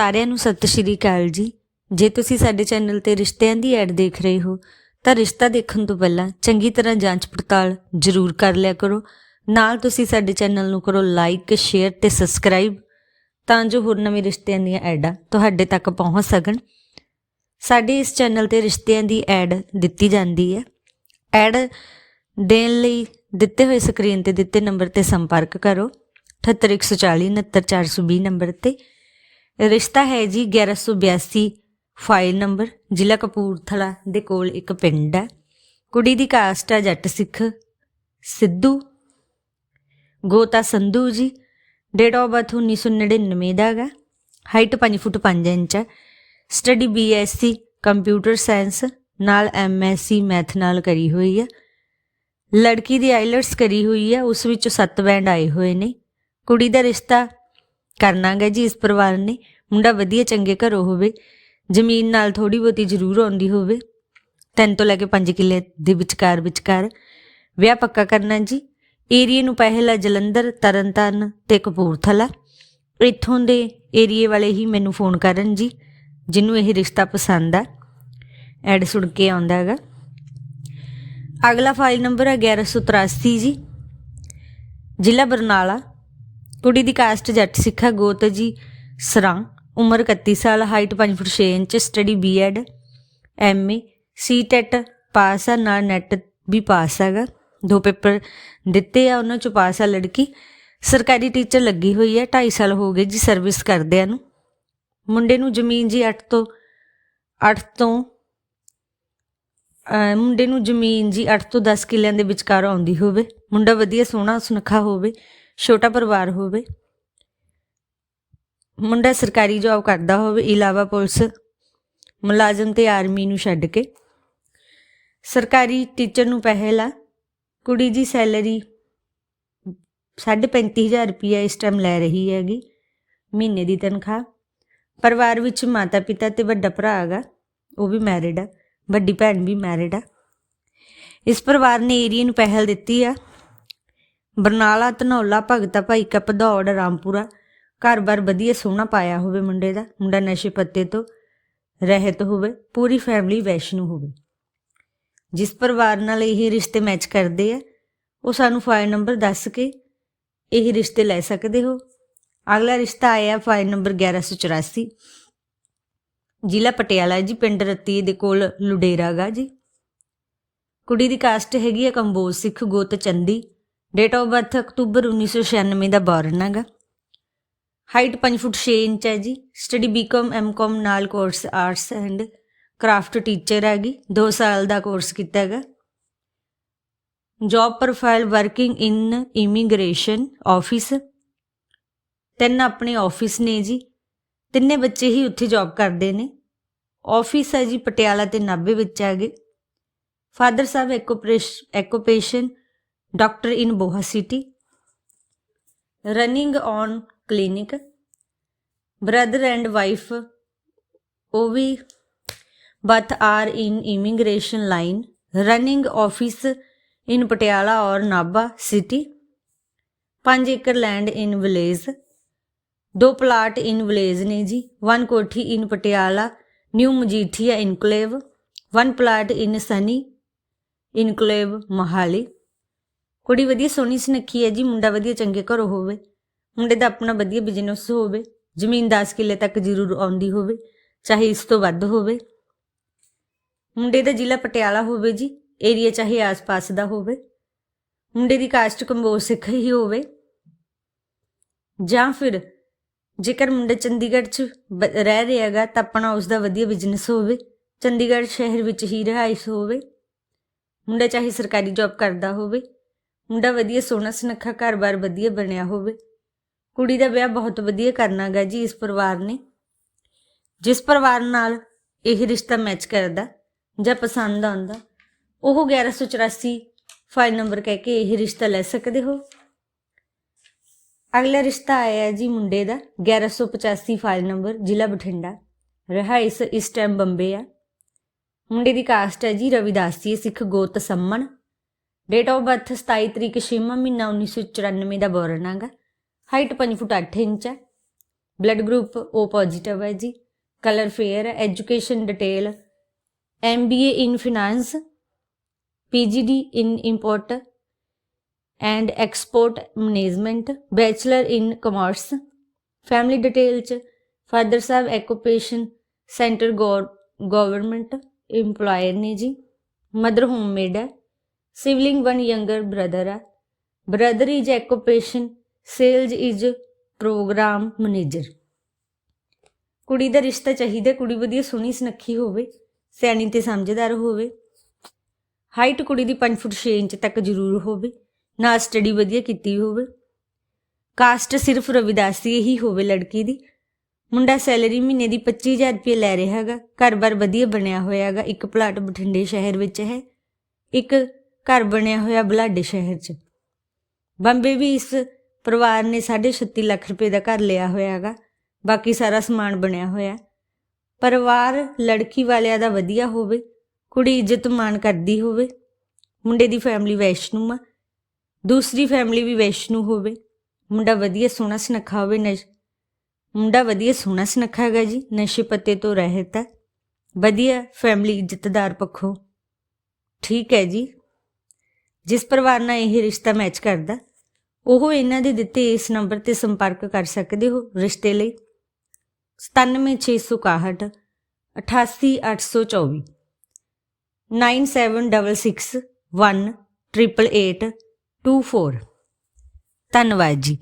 ਸਾਰਿਆਂ ਨੂੰ ਸਤਿ ਸ਼੍ਰੀ ਅਕਾਲ ਜੀ। ਜੇ ਤੁਸੀਂ ਸਾਡੇ ਚੈਨਲ ਤੇ ਰਿਸ਼ਤਿਆਂ ਦੀ ਐਡ ਦੇਖ ਰਹੇ ਹੋ, ਤਾਂ ਰਿਸ਼ਤਾ ਦੇਖਣ ਤੋਂ ਪਹਿਲਾਂ ਚੰਗੀ ਤਰ੍ਹਾਂ ਜਾਂਚ ਪੜਤਾਲ ਜ਼ਰੂਰ ਕਰ ਲਿਆ ਕਰੋ। ਨਾਲ ਤੁਸੀਂ ਸਾਡੇ ਚੈਨਲ ਨੂੰ ਕਰੋ ਲਾਈਕ ਸ਼ੇਅਰ ਤੇ ਸਬਸਕ੍ਰਾਈਬ ਤਾਂ ਜੋ ਹੋਰ ਨਵੇਂ ਰਿਸ਼ਤਿਆਂ ਦੀਆਂ ਐਡਾਂ ਤੁਹਾਡੇ ਤੱਕ ਪਹੁੰਚ ਸਕਣ। ਸਾਡੇ ਇਸ ਚੈਨਲ ਤੇ ਰਿਸ਼ਤਿਆਂ ਦੀ ਐਡ ਦਿੱਤੀ ਜਾਂਦੀ ਹੈ। ਐਡ ਦੇਣ ਲਈ ਦਿੱਤੇ ਹੋਏ ਸਕਰੀਨ ਤੇ ਦਿੱਤੇ ਨੰਬਰ ਤੇ ਸੰਪਰਕ ਕਰੋ। 78140 69420 ਨੰਬਰ ਤੇ ਰਿਸ਼ਤਾ ਹੈ ਜੀ 1182 ਫਾਈਲ ਨੰਬਰ ਜ਼ਿਲ੍ਹਾ ਕਪੂਰਥਲਾ ਦੇ ਕੋਲ ਇੱਕ ਪਿੰਡ ਹੈ। ਕੁੜੀ ਦੀ ਕਾਸਟ ਹੈ ਜੱਟ ਸਿੱਖ, ਸਿੱਧੂ, ਗੋਤਾ Sandhu ji date of birth 1999 ਦਾ ਹੈਗਾ ਹਾਈਟ 5 ਫੁੱਟ 5 ਇੰਚ ਹੈ। ਸਟੱਡੀ ਬੀਐਸਸੀ ਕੰਪਿਊਟਰ ਸਾਇੰਸ ਨਾਲ ਐਮਐਸਸੀ ਮੈਥ ਨਾਲ ਕਰੀ ਹੋਈ ਹੈ। ਲੜਕੀ ਦੀ ਆਈਲਟਸ ਕਰੀ ਹੋਈ ਹੈ, ਉਸ ਵਿੱਚੋਂ 7 ਬੈਂਡ ਆਏ ਹੋਏ ਨੇ। ਕੁੜੀ ਦਾ ਰਿਸ਼ਤਾ ਕਰਨਾਗਾ ਜੀ ਇਸ ਪਰਿਵਾਰ ਨੇ। ਮੁੰਡਾ ਵਧੀਆ ਚੰਗੇ ਘਰੋਂ ਹੋਵੇ, ਜ਼ਮੀਨ ਨਾਲ ਥੋੜੀ ਬਹੁਤੀ ਜ਼ਰੂਰ ਆਉਂਦੀ ਹੋਵੇ। ਤਿੰਨ ਤੋਂ ਲੈ ਕੇ 5 ਕਿੱਲੇ ਦੇ ਵਿਚਕਾਰ ਵਿਚਕਾਰ ਵਿਆਹ ਪੱਕਾ ਕਰਨਾ ਜੀ। ਏਰੀਏ ਨੂੰ ਪਹਿਲਾ ਜਲੰਧਰ, ਤਰਨਤਾਰਨ ਤੇ ਕਪੂਰਥਲਾ। ਇੱਥੋਂ ਦੇ ਏਰੀਏ ਵਾਲੇ ਹੀ ਮੈਨੂੰ ਫੋਨ ਕਰਨ ਜੀ ਜਿਹਨੂੰ ਇਹ ਰਿਸ਼ਤਾ ਪਸੰਦ ਆ। ਐਡ ਸੁਣ ਕੇ ਆਉਂਦਾ ਹੈਗਾ। ਅਗਲਾ ਫਾਈਲ ਨੰਬਰ ਹੈ 1183 ਜੀ। ਜ਼ਿਲ੍ਹਾ ਬਰਨਾਲਾ। ਕੁੜੀ ਦੀ ਕਾਸਟ ਜੱਟ ਸਿੱਖਾ ਗੋਤ ਜੀ, ਸਰਾਂ, ਉਮਰ 31 ਸਾਲ height 5 foot 6 inch study BEd MA CTET pass ਆ, ਨਾਲ ਨੈਟ ਵੀ ਪਾਸ ਹੈਗਾ। ਦੋ ਪੇਪਰ ਦਿੱਤੇ ਆ, ਉਹਨਾਂ ਚੋਂ ਪਾਸ ਆ ਲੜਕੀ। ਸਰਕਾਰੀ ਟੀਚਰ ਲੱਗੀ ਹੋਈ ਹੈ 2.5 ਸਾਲ ਹੋ ਗਏ ਜੀ ਸਰਵਿਸ ਕਰਦਿਆਂ ਨੂੰ। ਮੁੰਡੇ ਨੂੰ ਜ਼ਮੀਨ ਜੀ 8 ਤੋਂ 8 ਤੋਂ ਮੁੰਡੇ ਨੂੰ ਜ਼ਮੀਨ ਜੀ 8 ਤੋਂ 10 ਕਿੱਲਿਆਂ ਦੇ ਵਿਚਕਾਰ ਆਉਂਦੀ ਹੋਵੇ। ਮੁੰਡਾ ਵਧੀਆ ਸੋਹਣਾ ਸੁਨੱਖਾ ਹੋਵੇ। ਛੋਟਾ ਪਰਿਵਾਰ ਹੋਵੇ। ਮੁੰਡਾ ਸਰਕਾਰੀ ਜੌਬ ਕਰਦਾ ਹੋਵੇ, ਇਲਾਵਾ ਪੁਲਿਸ ਮੁਲਾਜ਼ਮ ਤੇ ਆਰਮੀ ਨੂੰ ਛੱਡ ਕੇ। ਸਰਕਾਰੀ ਟੀਚਰ ਨੂੰ ਪਹਿਲਾ ਕੁੜੀ ਦੀ ਸੈਲਰੀ 35000 ਰੁਪਇਆ ਇਸ ਟਾਈਮ ਲੈ ਰਹੀ ਹੈਗੀ, ਮਹੀਨੇ ਦੀ ਤਨਖਾਹ। ਪਰਿਵਾਰ ਵਿੱਚ ਮਾਤਾ ਪਿਤਾ ਤੇ ਵੱਡਾ ਭਰਾ ਹੈਗਾ, ਉਹ ਵੀ ਮੈਰਿਡ ਆ, ਵੱਡੀ ਭੈਣ ਵੀ ਮੈਰਿਡ ਆ। ਇਸ ਪਰਿਵਾਰ ਨੇ ਏਰੀਆ ਨੂੰ ਪਹਿਲ ਦਿੱਤੀ ਆ। ਬਰਨਾਲਾ, ਧਨੌਲਾ, ਭਗਤਾ ਭਾਈ ਕਾ ਭਦੌੜ ਰਾਮਪੁਰਾ ਘਰ-ਬਾਰ ਵਧੀਆ ਸੋਹਣਾ ਪਾਇਆ ਹੋਵੇ ਮੁੰਡੇ ਦਾ, ਮੁੰਡਾ ਨਸ਼ੇ ਪੱਤੇ ਤੋਂ ਰਹਿਤ ਹੋਵੇ, ਪੂਰੀ ਫੈਮਿਲੀ ਵੈਸ਼ਨੂ ਹੋਵੇ। ਜਿਸ ਪਰਿਵਾਰ ਨਾਲ ਇਹ ਰਿਸ਼ਤੇ ਮੈਚ ਕਰਦੇ ਆ, ਉਹ ਸਾਨੂੰ ਫਾਈਲ ਨੰਬਰ ਦੱਸ ਕੇ ਇਹ ਰਿਸ਼ਤੇ ਲੈ ਸਕਦੇ ਹੋ। ਅਗਲਾ ਰਿਸ਼ਤਾ ਆਇਆ ਫਾਈਲ ਨੰਬਰ 1184 ਜ਼ਿਲ੍ਹਾ ਪਟਿਆਲਾ ਜੀ, ਪਿੰਡ ਰਤੀ ਦੇ ਕੋਲ ਲੁਡੇਰਾਗਾ ਜੀ। ਕੁੜੀ ਦੀ ਕਾਸਟ ਹੈਗੀ ਹੈ ਕੰਬੋਜ ਸਿੱਖ, ਗੋਤ ਚੰਦੀ। ਡੇਟ ਆਫ ਬਰਥ ਅਕਤੂਬਰ 1996 ਦਾ ਬੋਰਨ ਹੈਗਾ। ਹਾਈਟ 5 ਫੁੱਟ 6 ਇੰਚ ਹੈ ਜੀ। ਸਟੱਡੀ ਬੀਕਾਮ ਐਮਕਾਮ ਨਾਲ course arts and craft teacher ਹੈਗੀ। 2 ਸਾਲ ਦਾ ਕੋਰਸ ਕੀਤਾ ਹੈਗਾ। Job profile working in immigration office ਤਿੰਨ ਆਪਣੇ ਆਫਿਸ ਨੇ ਜੀ। ਤਿੰਨੇ ਬੱਚੇ ਹੀ ਉੱਥੇ ਜੌਬ ਕਰਦੇ ਨੇ। ਆਫਿਸ ਹੈ ਜੀ ਪਟਿਆਲਾ ਤੇ ਨਾਭੇ ਵਿੱਚ ਹੈਗੇ। Father Sahib occupation doctor in Boha city, running on clinic, brother and wife Ovi both are in immigration line, running office in Patiala or Naba city, 5 acre land in village, Two plot in village ने One one in Patiala. New new enclave. One plot in Sunny enclave, Mahali. ਕੁੜੀ ਵਧੀਆ ਸੋਹਣੀ ਸੁਨੱਖੀ ਹੈ ਜੀ, ਮੁੰਡਾ ਵਧੀਆ ਚੰਗੇ ਘਰੋਂ ਹੋਵੇ, ਮੁੰਡੇ ਦਾ ਆਪਣਾ ਵਧੀਆ ਬਿਜ਼ਨਸ ਹੋਵੇ, ਜ਼ਮੀਨ 10 ਕਿੱਲੇ ਤੱਕ ਜ਼ਰੂਰ ਆਉਂਦੀ ਹੋਵੇ, ਚਾਹੇ ਇਸ ਤੋਂ ਵੱਧ ਹੋਵੇ। ਮੁੰਡੇ ਦਾ ਜ਼ਿਲ੍ਹਾ ਪਟਿਆਲਾ ਹੋਵੇ ਜੀ ਏਰੀਆ ਚਾਹੇ ਆਸ-ਪਾਸ ਦਾ ਹੋਵੇ, ਮੁੰਡੇ ਦੀ ਕਾਸਟ ਕੰਬੋਜ ਸਿੱਖ ਹੀ ਹੋਵੇ। ਜਾਂ ਫਿਰ ਜੇਕਰ ਮੁੰਡਾ ਚੰਡੀਗੜ੍ਹ 'ਚ ਰਹਿ ਰਿਹਾ ਹੈਗਾ, ਤਾਂ ਆਪਣਾ ਉਸ ਦਾ ਵਧੀਆ ਬਿਜ਼ਨਸ ਹੋਵੇ, ਚੰਡੀਗੜ੍ਹ ਸ਼ਹਿਰ ਵਿੱਚ ਹੀ ਰਿਹਾਇਸ਼ ਹੋਵੇ, ਮੁੰਡਾ ਚਾਹੇ ਸਰਕਾਰੀ ਜੌਬ ਕਰਦਾ ਹੋਵੇ ਮੁੰਡਾ ਵਧੀਆ ਸੋਹਣਾ ਸੁਨੱਖਾ ਘਰ-ਬਾਰ ਵਧੀਆ ਬਣਿਆ ਹੋਵੇ। ਕੁੜੀ ਦਾ ਵਿਆਹ ਬਹੁਤ ਵਧੀਆ ਕਰਨਾਗਾ ਜੀ ਇਸ ਪਰਿਵਾਰ ਨੇ। ਜਿਸ ਪਰਿਵਾਰ ਨਾਲ ਇਹ ਰਿਸ਼ਤਾ ਮੈਚ ਕਰਦਾ ਜਾਂ ਪਸੰਦ ਆਉਂਦਾ, ਉਹ 1184 ਫਾਈਲ ਨੰਬਰ ਕਹਿ ਕੇ ਇਹ ਰਿਸ਼ਤਾ ਲੈ ਸਕਦੇ ਹੋ। ਅਗਲਾ ਰਿਸ਼ਤਾ ਆਇਆ ਜੀ ਮੁੰਡੇ ਦਾ 1185 ਫਾਈਲ ਨੰਬਰ ਜ਼ਿਲ੍ਹਾ ਬਠਿੰਡਾ। ਰਿਹਾਇਸ਼ ਇਸ ਟਾਈਮ ਬੰਬੇ ਆ। ਮੁੰਡੇ ਦੀ ਕਾਸਟ ਹੈ ਜੀ ਰਵਿਦਾਸੀ ਸਿੱਖ ਗੋਤ ਸੰਮਣ। ਡੇਟ ਆਫ ਬਰਥ 27 ਤਰੀਕ ਛੇਵਾਂ ਮਹੀਨਾ 1994 ਦਾ ਬੋਰਨ ਹੈਗਾ। ਹਾਈਟ 5 ਫੁੱਟ 8 ਇੰਚ ਹੈ। ਬਲੱਡ ਗਰੁੱਪ O ਪੋਜ਼ਿਟਿਵ ਹੈ ਜੀ। ਕਲਰ ਫੇਅਰ ਹੈ। Education detail MBA in finance PGD in import and export management bachelor in commerce family detail ਚ ਫਾਦਰ ਸਾਹਿਬ ਐਕੂਪੇਸ਼ਨ ਸੈਂਟਰ ਗਵਰਨਮੈਂਟ EMPLOYER ਨੇ ਜੀ। Mother homemade ਹੈ। Sibling one younger brother ਹੈ brother is occupation sales is programme manager ਕੁੜੀ ਦਾ ਰਿਸ਼ਤਾ ਚਾਹੀਦਾ, ਕੁੜੀ ਵਧੀਆ ਸੋਹਣੀ ਸੁਨੱਖੀ ਹੋਵੇ, ਸਿਆਣੀ ਤੇ ਸਮਝਦਾਰ ਹੋਵੇ। ਹਾਈਟ ਕੁੜੀ ਦੀ 5 ਫੁੱਟ 6 ਇੰਚ ਤੱਕ ਜ਼ਰੂਰ ਹੋਵੇ ਨਾ ਸਟੱਡੀ ਵਧੀਆ ਕੀਤੀ ਹੋਵੇ। ਕਾਸਟ ਸਿਰਫ ਰਵਿਦਾਸੀ ਹੀ ਹੋਵੇ ਲੜਕੀ ਦੀ। ਮੁੰਡਾ ਸੈਲਰੀ ਮਹੀਨੇ ਦੀ 25000 ਰੁਪਏ ਲੈ ਰਿਹਾ ਹੈਗਾ, ਘਰ-ਬਾਰ ਵਧੀਆ ਬਣਿਆ ਹੋਇਆ ਹੈਗਾ, ਇੱਕ ਪਲਾਟ ਬਠਿੰਡੇ ਸ਼ਹਿਰ ਵਿੱਚ ਹੈ। ਇੱਕ ਘਰ ਬਣਿਆ ਹੋਇਆ ਬਲਾਡੇ ਸ਼ਹਿਰ 'ਚ। ਬੰਬੇ ਵੀ ਇਸ ਪਰਿਵਾਰ ਨੇ 36 ਲੱਖ ਰੁਪਏ ਦਾ ਘਰ ਲਿਆ ਹੋਇਆ ਹੈਗਾ। ਬਾਕੀ ਸਾਰਾ ਸਮਾਨ ਬਣਿਆ ਹੋਇਆ। ਪਰਿਵਾਰ ਲੜਕੀ ਵਾਲਿਆਂ ਦਾ ਵਧੀਆ ਹੋਵੇ, ਕੁੜੀ ਇੱਜ਼ਤ ਮਾਣ ਕਰਦੀ ਹੋਵੇ, ਮੁੰਡੇ ਦੀ ਫੈਮਿਲੀ ਵੈਸ਼ਨੂ ਆ, ਦੂਸਰੀ ਫੈਮਿਲੀ ਵੀ ਵੈਸ਼ਨੂ ਹੋਵੇ, ਮੁੰਡਾ ਵਧੀਆ ਸੋਹਣਾ ਸੁਨੱਖਾ ਹੋਵੇ, ਨਸ਼ ਮੁੰਡਾ ਵਧੀਆ ਸੋਹਣਾ ਸੁਨੱਖਾ ਹੈਗਾ ਜੀ, ਨਸ਼ੇ ਪੱਤੇ ਤੋਂ ਰਹਿਤ ਹੈ, ਵਧੀਆ ਫੈਮਿਲੀ ਇੱਜ਼ਤਦਾਰ ਪੱਖੋਂ। ਠੀਕ ਹੈ ਜੀ। ਜਿਸ ਪਰਿਵਾਰ ਨਾਲ ਇਹ ਰਿਸ਼ਤਾ ਮੈਚ ਕਰਦਾ ਉਹ ਇਹਨਾਂ ਦੇ ਦਿੱਤੇ ਇਸ ਨੰਬਰ ਤੇ ਸੰਪਰਕ ਕਰ ਸਕਦੇ ਹੋ ਰਿਸ਼ਤੇ ਲਈ 97661 88824 9766 1 88824 ਧੰਨਵਾਦ ਜੀ